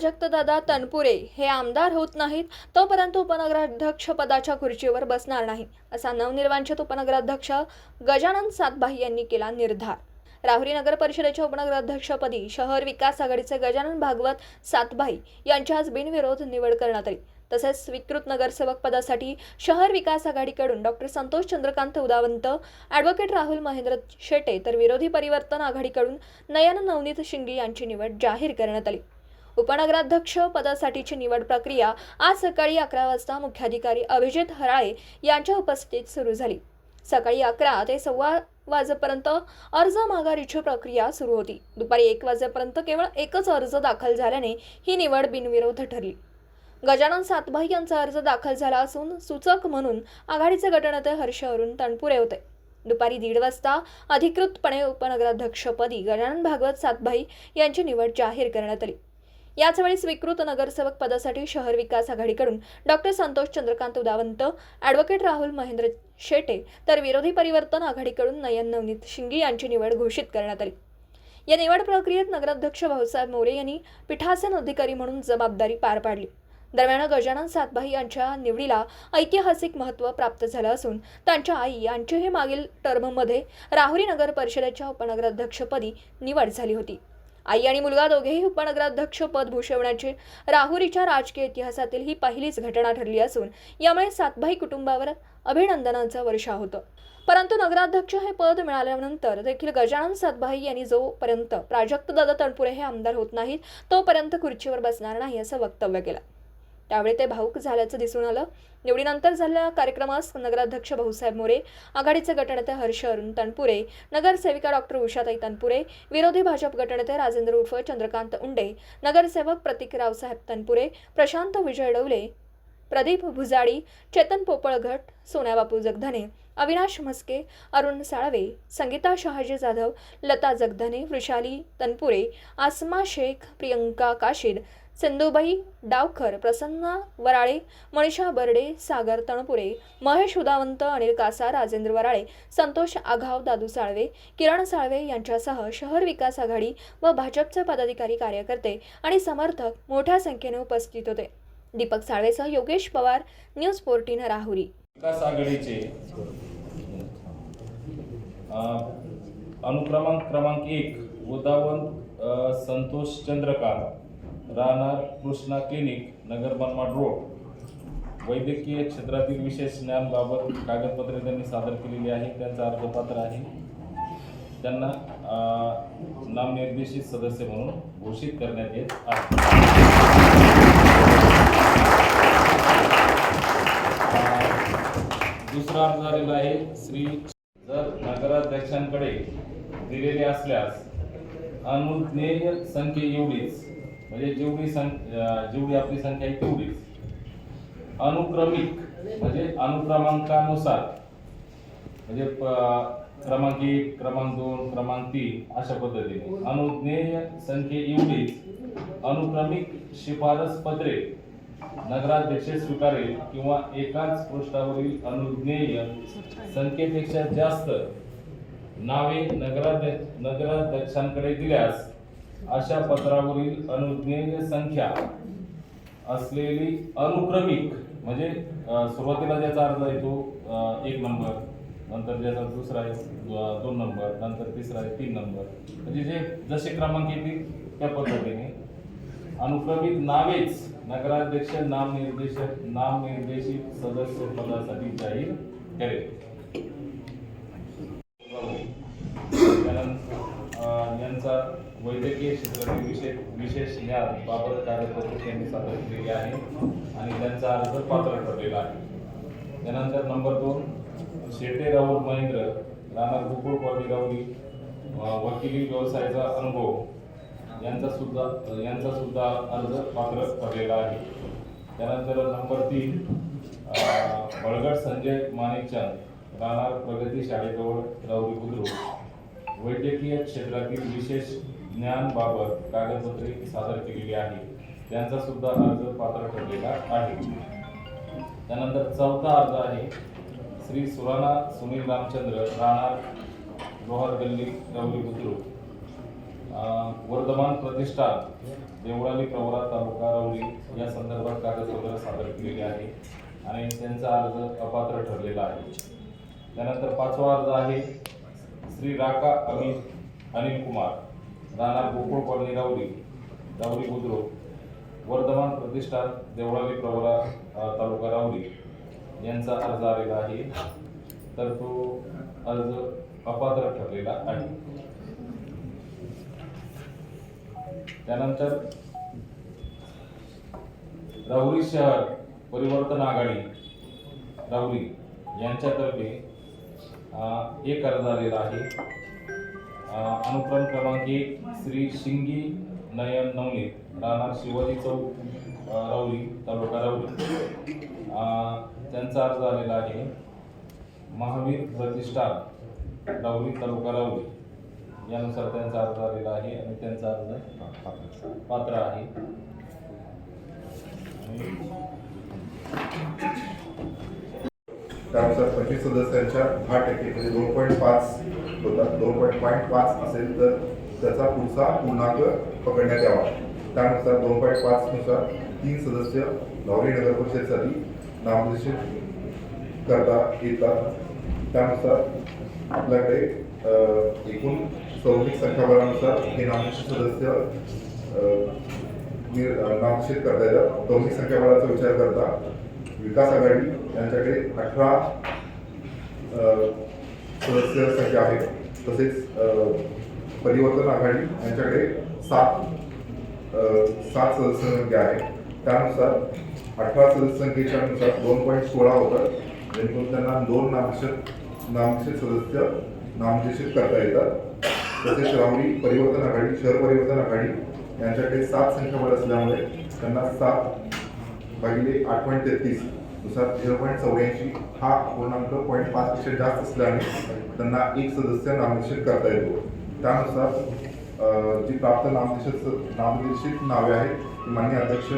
प्राजक्तदादा तनपुरे हे आमदार होत नाहीत तोपर्यंत उपनगराध्यक्ष पदाच्या खुर्चीवर बसणार नाही असा नवनिर्वांचित उपनगराध्यक्ष गजानन सातभाई यांनी केला निर्धार. राहुरी नगर परिषदेच्या उपनगराध्यक्षपदी शहर विकास आघाडीचे गजानन भागवत सातभाई यांची आज बिनविरोध निवड करण्यात आली. तसेच स्वीकृत नगरसेवक पदासाठी शहर विकास आघाडीकडून डॉक्टर संतोष चंद्रकांत उदावंत ॲडव्होकेट राहुल महेंद्र शेटे तर विरोधी परिवर्तन आघाडीकडून नयन नवनीत शिंगे यांची निवड जाहीर करण्यात आली. उपनगराध्यक्ष पदासाठीची निवड प्रक्रिया आज सकाळी अकरा वाजता मुख्याधिकारी अभिजित हराळे यांच्या उपस्थितीत सुरू झाली. सकाळी अकरा ते सव्वा वाजेपर्यंत अर्ज माघारीची प्रक्रिया सुरू होती. दुपारी एक वाजेपर्यंत केवळ एकच अर्ज दाखल झाल्याने ही निवड बिनविरोध ठरली. गजानन सातभाई यांचा अर्ज दाखल झाला असून सूचक म्हणून आघाडीचे गटनेते हर्ष अरुण तणपुरे होते. दुपारी दीड वाजता अधिकृतपणे उपनगराध्यक्षपदी गजानन भागवत सातभाई यांची निवड जाहीर करण्यात आली. याचवेळी स्वीकृत नगरसेवक पदासाठी शहर विकास आघाडीकडून डॉक्टर संतोष चंद्रकांत उदावंत ॲडव्होकेट राहुल महेंद्र शेटे तर विरोधी परिवर्तन आघाडीकडून नयन नवनीत शिंगे यांची निवड घोषित करण्यात आली. या निवड प्रक्रियेत नगराध्यक्ष भाऊसाहेब मोरे यांनी पीठासन अधिकारी म्हणून जबाबदारी पार पाडली. दरम्यान गजानन सातभाई यांच्या निवडीला ऐतिहासिक महत्त्व प्राप्त झालं असून त्यांच्या आई यांचीही मागील टर्ममध्ये राहुरी नगर परिषदेच्या उपनगराध्यक्षपदी निवड झाली होती. आई आणि मुलगा दोघेही उपनगराध्यक्ष पद भूषवण्याची राहुरीच्या राजकीय इतिहासातील ही पहिलीच घटना ठरली असून यामुळे सातभाई कुटुंबावर अभिनंदनांचा वर्षा होतं. परंतु नगराध्यक्ष हे पद मिळाल्यानंतर देखील गजानन सातभाई यांनी जोपर्यंत प्राजक्तदादा तणपुरे हे आमदार होत नाहीत तोपर्यंत खुर्चीवर बसणार नाही असं वक्तव्य केलं. त्यावेळी ते भाऊक झाल्याचं दिसून आलं. निवडीनंतर झालेल्या कार्यक्रमास नगराध्यक्ष भाऊसाहेब मोरे आघाडीचे गटनेते हर्ष अरुण तनपुरे नगरसेविका डॉक्टर उषाताई तनपुरे विरोधी भाजप गटनेते राजेंद्र उर्फ चंद्रकांत उंडे नगरसेवक प्रतीक रावसाहेब तनपुरे प्रशांत विजय डवले प्रदीप भुजाडी चेतन पोपळघट सोन्याबापू जगधने अविनाश म्हस्के अरुण साळवे संगीता शहाजी जाधव लता जगधने वृषाली तनपुरे आसमा शेख प्रियंका काशीद सिंधुबाई डावखर प्रसन्ना वराळे मनीषा बर्डे सागर तणपुरे महेश उदावंत अनिल कासा राजेंद्र वराळे संतोष आघाव दादू साळवे किरण साळवे यांच्यासह शहर विकास आघाडी व भाजपचे पदाधिकारी कार्यकर्ते आणि समर्थक मोठ्या संख्येने उपस्थित होते. दीपक साळवेसह योगेश पवार न्यूज फोर्टीन राहुरी. विकास आघाडीचे अनुक्रमांक क्रमांक एक उदावंत संतोष चंद्रकांत. राहणार कृष्णा क्लिनिक नगर मनमाड रोड. वैद्यकीय क्षेत्रातील विशेष ज्ञानबाबत कागदपत्रे त्यांनी सादर केलेली आहे त्यांचं अर्जपात्र आहे. त्यांना नामनिर्देशित सदस्य म्हणून घोषित करण्यात येत आहे. दुसरा अर्ज झालेला आहे श्री जर नगराध्यक्षांकडे दिलेले असल्यास अनुज्ञेय संख्ये एवढीच. म्हणजे जेवढी संख्या जेवढी आपली संख्या आहे तेवढीच. अनुक्रमिक म्हणजे अनुक्रमांकानुसार. म्हणजे क्रमांक एक क्रमांक दोन क्रमांक तीन अशा पद्धतीने. अनुज्ञेय संख्ये एवढीच. अनुक्रमिक शिफारस पत्रे नगराध्यक्ष स्वीकारेल किंवा एकाच पृष्ठावरील अनुज्ञेय संख्येपेक्षा जास्त नावे नगराध्यक्ष नगराध्यक्षांकडे दिल्यास अशा पत्रावरील अनुज्ञेय संख्या असलेली अनुक्रमिक म्हणजे सुरुवातीला ज्याचा अर्ज आहे तो एक नंबर नंतर ज्याचा दुसरा आहे दोन नंबर नंतर तिसरा आहे तीन नंबर. म्हणजे जे जसे क्रमांक येतील त्या पद्धतीने. अनुक्रमित नावेच नगराध्यक्ष नामनिर्देशक नामनिर्देशित सदस्य पदासाठी जाहीर करेल त्यानंतर अ, यांचा वैद्यकीय क्षेत्रातील विशेष विशेष ज्ञान बाबत कागदपत्र त्यांनी सादर केलेली आहे आणि त्यांचा अर्ज पात्र ठरलेला आहे. त्यानंतर नंबर दोन शेटे राहुल महेंद्र राहणार गोकुळ पॉली वकिली व्यवसायाचा अनुभव. यांचा सुद्धा यांचा सुद्धा अर्ज पात्र ठरलेला आहे. त्यानंतर नंबर तीन बळगड संजय माणिकचंद राहणार प्रगती शाळेजवळ राहुरी बुद्रुक. वैद्यकीय क्षेत्रातील विशेष ज्ञानबाबत कागदपत्रे सादर केलेली आहे त्यांचा सुद्धा अर्ज पात्र ठरलेला आहे. त्यानंतर चौथा अर्ज आहे. श्री सुराणा सुनील रामचंद्र राहणार लोहार गल्ली राहुरी बुद्रुक. अं, वर्धमान प्रतिष्ठान देवळाली प्रवरा तालुका रवली या संदर्भात कागदपत्र सादर केलेले आहे आणि त्यांचा अर्ज अपात्र ठरलेला आहे. त्यानंतर पाचवा अर्ज आहे. श्री राका अमित अनिल कुमार राणा गोकुळ कॉलनी रावली रावली बुद्रुक वर्धमान प्रतिष्ठान देवळाली प्रवरा तालुका रावली यांचा अर्ज आलेला आहे. तर तो अर्ज अपात्र ठरलेला आहे. त्यानंतर राहुरी शहर परिवर्तन आघाडी राहुरी यांच्यातर्फे एक अर्ज आलेला आहे. अनुक्रम क्रमांक एक श्री शिंगी नयन नवनीत राहणार शिवाजी चौक रावली तालुका रावली त्यांचा अर्ज आलेला आहे. महावीर प्रतिष्ठान रावली तालुका रावली यानुसार त्यांचा अर्ज आलेला आहे आणि त्यांचा अर्ज पात्र आहे. त्यानुसार पंचवीस सदस्यांच्या दहा टक्के म्हणजे दोन पॉईंट पाच होतात. दोन पॉईंट पॉईंट पाच असेल तर त्याचा पुढचा पूर्णांक पकडण्यात यावा. त्यानुसार दोन पॉईंट पाच नुसार तीन सदस्य लावली नगर परिषदेसाठी नामनिर्देशित करता येतात. त्यानुसार आपल्याकडे एकूण सौमिक संख्याबळानुसार हे नामनिर्देशित सदस्य अ, नामनिर्देशित करता येतात. सौमिक संख्याबळाचा विचार करता विकास आघाडी यांच्याकडे अठरा सदस्य संख्या आहे तसेच परिवर्तन आघाडी यांच्याकडे सात सात सदस्य संख्या आहे त्यानुसार अठरा सदस्य संख्येच्या नुसार दोन पॉईंट सोळा होतात. जेणेकरून त्यांना दोन नामनिर्देशित नामनिर्देशित सदस्य नामनिर्देशित करता येतात. तसेच राहुरी परिवर्तन आघाडी शहर परिवर्तन आघाडी यांच्याकडे सात संख्याबळ असल्यामुळे त्यांना सात भागिले आठ पॉईंट तेहतीस नुसार झिरो पॉईंट चौऱ्याऐंशी हा पूर्णांक पॉईंट पाचपेक्षा जास्त असल्याने त्यांना एक सदस्य नामनिर्देशित करता येतो. त्यानुसार जी प्राप्त नामनिर्देशित नामनिर्देशित नावे आहेत ती मान्य अध्यक्ष